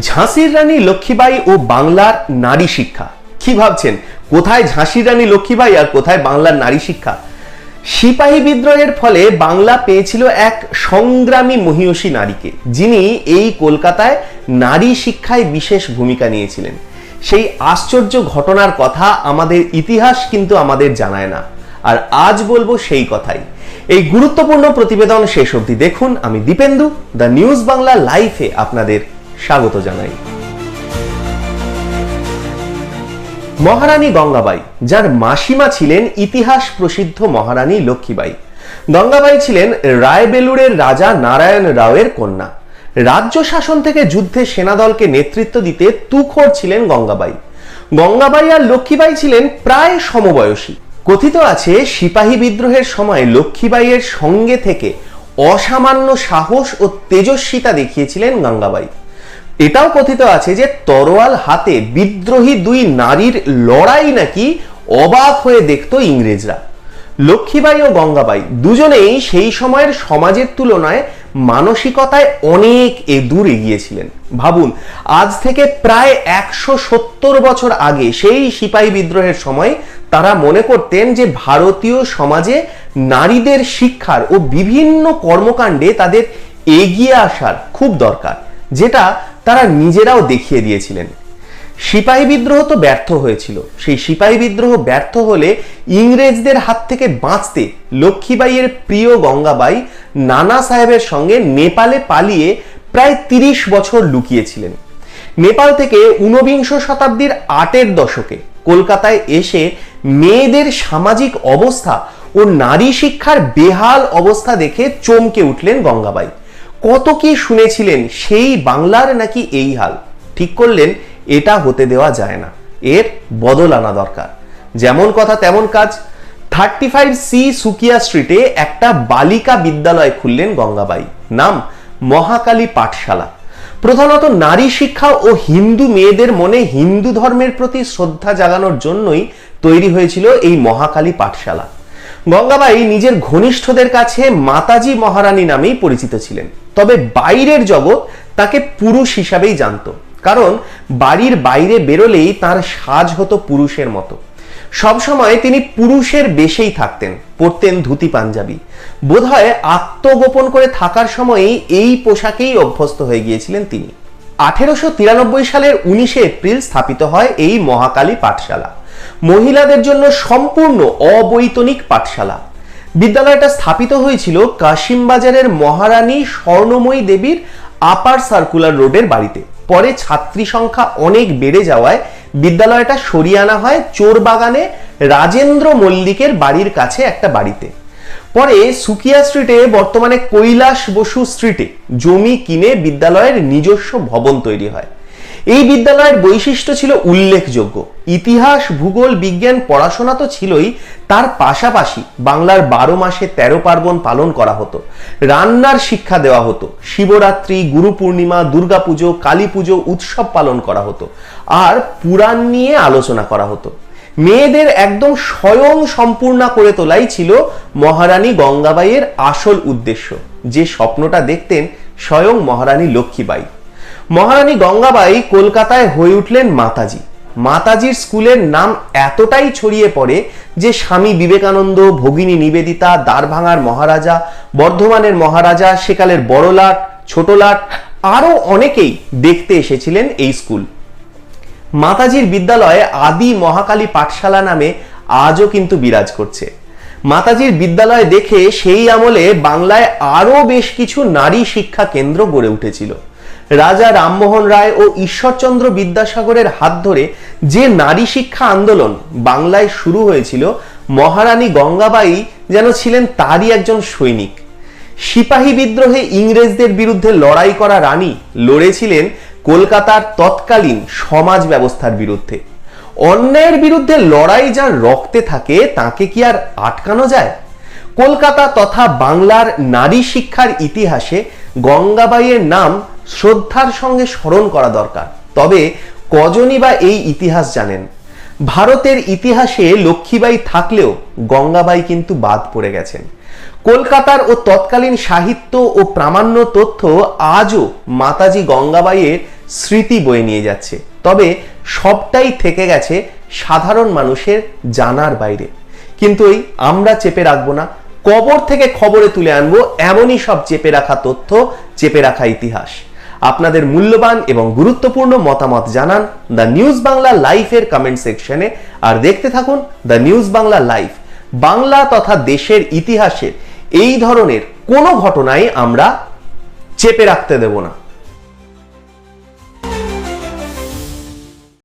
ঝাঁসির রানী লক্ষ্মীবাই ও বাংলার নারী শিক্ষা। কি ভাবছেন? কোথায় ঝাঁসির রানী লক্ষ্মীবাই আর কোথায় বাংলার নারী শিক্ষা? সিপাহী বিদ্রোহের ফলে বাংলা পেয়েছিল এক সংগ্রামী মহিষী নারীকে, যিনি এই কলকাতায় নারী শিক্ষায় বিশেষ ভূমিকা নিয়েছিলেন। সেই আশ্চর্য ঘটনার কথা আমাদের ইতিহাস কিন্তু আমাদের জানায় না। আর আজ বলব সেই কথাই। এই গুরুত্বপূর্ণ প্রতিবেদন শেষ অবধি দেখুন। আমি দীপেন্দু, দ্য নিউজ বাংলা লাইফে আপনাদের স্বাগত জানাই। মহারানী গঙ্গাবাই, যার মাসিমা ছিলেন ইতিহাস প্রসিদ্ধ মহারানী লক্ষ্মীবাই। গঙ্গাবাই ছিলেন রায়বেলুরের রাজা নারায়ণ রাওয়ের কন্যা। রাজ্য শাসন থেকে যুদ্ধে সেনাদলকে নেতৃত্ব দিতে তুখোর ছিলেন গঙ্গাবাই। গঙ্গাবাই আর লক্ষ্মীবাই ছিলেন প্রায় সমবয়সী। কথিত আছে, সিপাহী বিদ্রোহের সময় লক্ষ্মীবাইয়ের সঙ্গে থেকে অসামান্য সাহস ও তেজস্বিতা দেখিয়েছিলেন গঙ্গাবাই। এটাও কথিত আছে যে তরোয়াল হাতে বিদ্রোহী দুই নারীর লড়াই নাকি অবাক হয়ে দেখত ইংরেজরা। লক্ষ্মীবাই ও গঙ্গাবাই দুজনেই সেই সময়ের সমাজের তুলনায় মানসিকতায় অনেক এ দূর এগিয়েছিলেন। ভাবুন, আজ থেকে প্রায় একশো সত্তর বছর আগে সেই সিপাহী বিদ্রোহের সময় তারা মনে করতেন যে ভারতীয় সমাজে নারীদের শিক্ষার ও বিভিন্ন কর্মকাণ্ডে তাদের এগিয়ে আসার খুব দরকার, যেটা তারা নিজেরাও দেখিয়ে দিয়েছিলেন। সিপাহী বিদ্রোহ তো ব্যর্থ হয়েছিল। সেই সিপাহী বিদ্রোহ ব্যর্থ হলে ইংরেজদের হাত থেকে বাঁচতে লক্ষ্মীবাইয়ের প্রিয় গঙ্গাবাই নানা সাহেবের সঙ্গে নেপালে পালিয়ে প্রায় তিরিশ বছর লুকিয়েছিলেন। নেপাল থেকে ঊনবিংশ শতাব্দীর আটের দশকে কলকাতায় এসে মেয়েদের সামাজিক অবস্থা ও নারী শিক্ষার বেহাল অবস্থা দেখে চমকে উঠলেন গঙ্গাবাই। কত কি শুনেছিলেন, সেই বাংলার নাকি এই হাল? ঠিক করলেন, এটা হতে দেওয়া যায় না। এর বদল আনা দরকার। যেমন কথা তেমন কাজ। থার্টি ফাইভ সি সুকিয়া স্ট্রিটে একটা বালিকা বিদ্যালয় খুললেন গঙ্গাবাই। নাম মহাকালী পাঠশালা। প্রধানত নারী শিক্ষা ও হিন্দু মেয়েদের মনে হিন্দু ধর্মের প্রতি শ্রদ্ধা জাগানোর জন্যই তৈরি হয়েছিল এই মহাকালী পাঠশালা। গঙ্গাবাই নিজের ঘনিষ্ঠদের কাছে মাতাজি মহারানী নামেই পরিচিত ছিলেন। তবে বাইরের জগৎ তাকে পুরুষ হিসাবেই জানত। কারণ বাড়ির বাইরে বেরোলেই তার সাজ হতো পুরুষের মতো। সবসময় তিনি পুরুষের বেশেই থাকতেন, পরতেন ধুতি পাঞ্জাবি। বোধহয় আত্মগোপন করে থাকার সময়ই এই পোশাকেই অভ্যস্ত হয়ে গিয়েছিলেন তিনি। আঠেরোশো তিরানব্বই সালের উনিশে এপ্রিল স্থাপিত হয় এই মহাকালী পাঠশালা। মহিলাদের জন্য সম্পূর্ণ অবৈতনিক পাঠশালা। বিদ্যালয়টা স্থাপিত হয়েছিল কাশিমবাজারের মহারানী স্বর্ণময়ী দেবীর আপার সার্কুলার রোডের বাড়িতে। পরে ছাত্রী সংখ্যা অনেক বেড়ে যাওয়ায় বিদ্যালয়টা সরিয়ে আনা হয় চোরবাগানে রাজেন্দ্র মল্লিকের বাড়ির কাছে একটা বাড়িতে। পরে সুকিয়া স্ট্রিটে, বর্তমানে কৈলাস বসু স্ট্রিটে জমি কিনে বিদ্যালয়ের নিজস্ব ভবন তৈরি হয়। এই বিদ্যালয়ের বৈশিষ্ট্য ছিল উল্লেখযোগ্য। ইতিহাস, ভূগোল, বিজ্ঞান, পড়াশোনা তো ছিলই। তার পাশাপাশি বাংলার বারো মাসে তেরো পার্বণ পালন করা হতো। রান্নার শিক্ষা দেওয়া হতো। শিবরাত্রি, গুরু পূর্ণিমা দুর্গাপুজো কালী পুজো উৎসব পালন করা হতো। আর পুরাণ নিয়ে আলোচনা করা হতো। মেয়েদের একদম স্বয়ং সম্পূর্ণা করে তোলাই ছিল মহারানী গঙ্গাবাইয়ের আসল উদ্দেশ্য। যে স্বপ্নটা দেখতেন স্বয়ং মহারানী লক্ষ্মীবাই মহারানী গঙ্গাবাই কলকাতায় হয়ে উঠলেন মাতাজি। মাতাজির স্কুলের নাম এতটাই ছড়িয়ে পড়ে যে স্বামী বিবেকানন্দ, ভগিনী নিবেদিতা, দ্বারভাঙার মহারাজা, বর্ধমানের মহারাজা, সেকালের বড়লাট, ছোটলাট, আরও অনেকেই দেখতে এসেছিলেন এই স্কুল। মাতাজির বিদ্যালয়ে আদি মহাকালী পাঠশালা নামে আজও কিন্তু বিরাজ করছে। মাতাজির বিদ্যালয় দেখে সেই আমলে বাংলায় আরও বেশ কিছু নারী শিক্ষা কেন্দ্র গড়ে উঠেছিল। রাজা রামমোহন রায় ও ঈশ্বরচন্দ্র বিদ্যাসাগরের হাত ধরে যে নারী শিক্ষা আন্দোলন বাংলায় শুরু হয়েছিল, মহারানী গঙ্গাবাই যেন ছিলেন তারই একজন সৈনিক। সিপাহী বিদ্রোহে ইংরেজদের বিরুদ্ধে লড়াই করা রানী লড়েছিলেন কলকাতার তৎকালীন সমাজ ব্যবস্থার বিরুদ্ধে। অন্যায়ের বিরুদ্ধে লড়াই যার রক্তে থাকে, তাকে কি আর আটকানো যায়? কলকাতা তথা বাংলার নারী শিক্ষার ইতিহাসে গঙ্গাবাইয়ের নাম শ্রদ্ধার সঙ্গে স্মরণ করা দরকার। তবে কজনই বা এই ইতিহাস জানেন? ভারতের ইতিহাসে লক্ষ্মীবাই থাকলেও গঙ্গাবাই কিন্তু বাদ পড়ে গেছেন। কলকাতার ও তৎকালীন সাহিত্য ও প্রামাণ্য তথ্য আজও মাতাজি গঙ্গাবাইয়ের স্মৃতি বয়ে নিয়ে যাচ্ছে। তবে সবটাই থেকে গেছে সাধারণ মানুষের জানার বাইরে। কিন্তু এই আমরা চেপে রাখব না, কবর থেকে খবরে তুলে আনব এমনই সব চেপে রাখা তথ্য, চেপে রাখা ইতিহাস। আপনাদের মূল্যবান এবং গুরুত্বপূর্ণ মতামত জানান দ্য নিউজ বাংলা লাইফের কমেন্ট সেকশনে আর দেখতে থাকুন the news Bangla live, Bangla তথা দেশের ইতিহাসের এই ধরনের কোনো ঘটনাই আমরা চেপে রাখতে দেব না।